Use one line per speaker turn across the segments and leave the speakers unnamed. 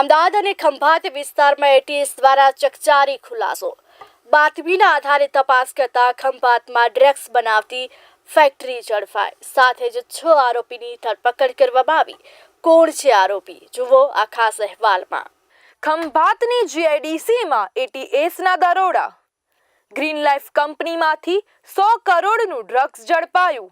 અમદાવાદ અને ખંભાત વિસ્તારમાં એટીએસ દ્વારા ચકચારી ખુલાસો. બાતમીના આધારે તપાસ કરતા ખંભાતમાં ડ્રગ્સ બનાવતી ફેક્ટરી ઝડપાઈ. સાથે જ છ આરોપીની ધરપકડ કરવામાં આવી. કોણ છે આરોપી? જુઓ આ ખાસ અહેવાલમાં.
ખંભાતની જીઆઈડીસીમાં એટીએસના દરોડા. ગ્રીન લાઈફ કંપનીમાંથી સો કરોડનું ડ્રગ્સ ઝડપાયું.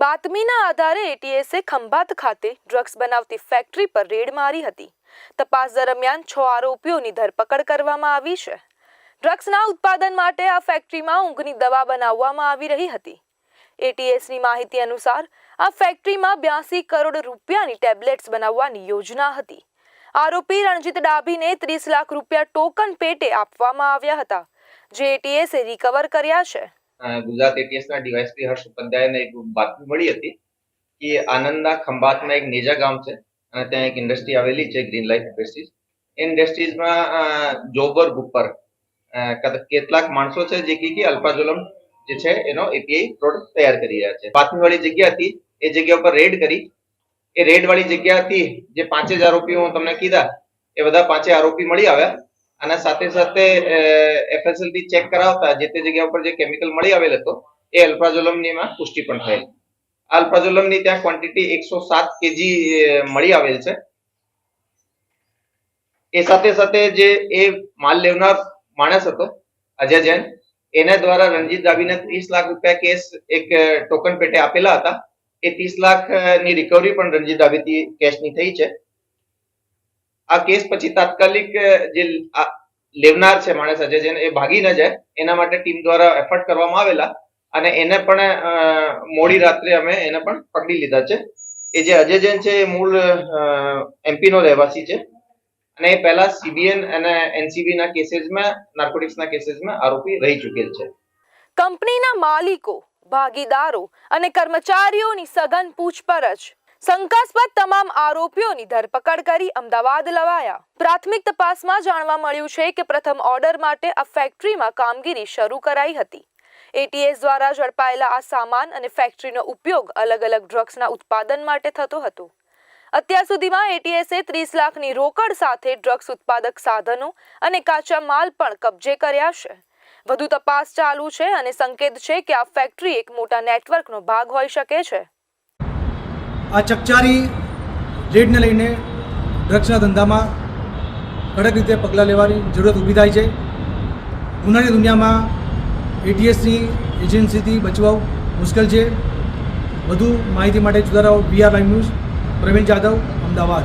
બાતમીના આધારે એટીએસે ખંભાત ખાતે ડ્રગ્સ બનાવતી ફેક્ટરી પર રેડ મારી હતી. તપાસ દરમિયાન છ આરોપીઓની ધરપકડ કરવામાં આવી છે. ડ્રગ્સના ઉત્પાદન માટે આ ફેક્ટરીમાં ઊંઘની દવા બનાવવામાં આવી રહી હતી. એટીએસની માહિતી અનુસાર, આ ફેક્ટરીમાં બ્યાસી કરોડ રૂપિયાની ટેબ્લેટ્સ બનાવવાની યોજના હતી. આરોપી રણજીત ડાભીને ત્રીસ લાખ રૂપિયા ટોકન પેટે આપવામાં આવ્યા હતા, જે એટીએસે રિકવર કર્યા છે.
ગુજરાત એટીએસના ડીવાયસપી હર્ષ ઉપાધ્યાયને એક બાતમી મળી હતી કે આનંદના ખંભાતમાં એક નેજા ગામ છે અને ત્યાં એક ઇન્ડસ્ટ્રી આવેલી છે ગ્રીન લાઈફ ઇન્ડસ્ટ્રીઝ ઇન્ડસ્ટ્રીઝમાં જોબર કદ- કેટલાક માણસો છે જે કે અલ્પાઝોલમ જે છે એનો એપીઆઈ પ્રોડક્ટ તૈયાર કરી રહ્યા છે. બાતમી વાળી જગ્યા હતી, એ જગ્યા ઉપર રેડ કરી. એ રેડ વાળી જગ્યા હતી, જે પાંચે જ આરોપીઓ હું તમને કીધા, એ બધા પાંચે આરોપી મળી આવ્યા. અને સાથે સાથે એફએસએલથી ચેક કરાવતા જે તે જગ્યા ઉપર જે કેમિકલ મળી આવેલ હતો, એ અલ્ફાઝોલમની માં પુષ્ટિ પણ થયેલ. અલ્પ્રાઝોલમની ત્યાં ક્વોન્ટિટી એકસો સાત કેજી મળી આવેલ છે. એ સાથે સાથે જે એ માલ લેવનાર માણસ હતો, અજય જૈન, એના દ્વારા રણજીત દાબીને ત્રીસ લાખ રૂપિયા કેસ એક ટોકન પેટે આપેલા હતા. એ ત્રીસ લાખની રિકવરી પણ રણજીત દાબીથી કેશની થઈ છે. આ કેસ પછી તાત્કાલિક જે લેવનાર છે માણસ અજય જૈન એ ભાગી ન જાય, એના માટે ટીમ દ્વારા એફર્ટ કરવામાં આવેલા અને એને પણ મોડી રાત્રે અમે એને પણ પકડી લીધા છે. એ જે અજય જૈન છે એ મૂળ એમપી નો રહેવાસી છે. અને એ પહેલા સીબીએન અને એનસીબી ના કેસીસમાં, નાર્કોટિક્સના કેસીસમાં આરોપી રહી ચૂકેલ છે.
કંપનીના માલિકો, ભાગીદારો અને કર્મચારીઓની સઘન પૂછપરછ શંકાસ્પદ તમામ આરોપીઓની ધરપકડ કરી અમદાવાદ લવાયા. પ્રાથમિક તપાસમાં જાણવા મળ્યું છે કે પ્રથમ ઓર્ડર માટે આ ફેક્ટરીમાં કામગીરી શરૂ કરાઈ હતી. એટીએસ દ્વારા ઝડપાયેલા આ સામાન અને ફેક્ટરીનો ઉપયોગ અલગ અલગ ડ્રગ્સના ઉત્પાદન માટે થતો હતો. અત્યાર સુધીમાં એટીએસે ત્રીસ લાખની રોકડ સાથે ડ્રગ્સ ઉત્પાદક સાધનો અને કાચા માલ પણ કબજે કર્યા છે. વધુ તપાસ ચાલુ છે અને સંકેત છે કે આ ફેક્ટરી એક મોટા નેટવર્કનો ભાગ હોઈ શકે છે.
આ ચકચારી રેડને લઈને ડ્રગ્સના ધંધામાં કડક રીતે પગલાં લેવાની જરૂરત ઊભી થાય છે. ગુનાની દુનિયામાં એટીએસની એજન્સીથી બચવા મુશ્કેલ છે. વધુ માહિતી માટે જુદા રહો VR live news Pravin Jadav Ahmedabad.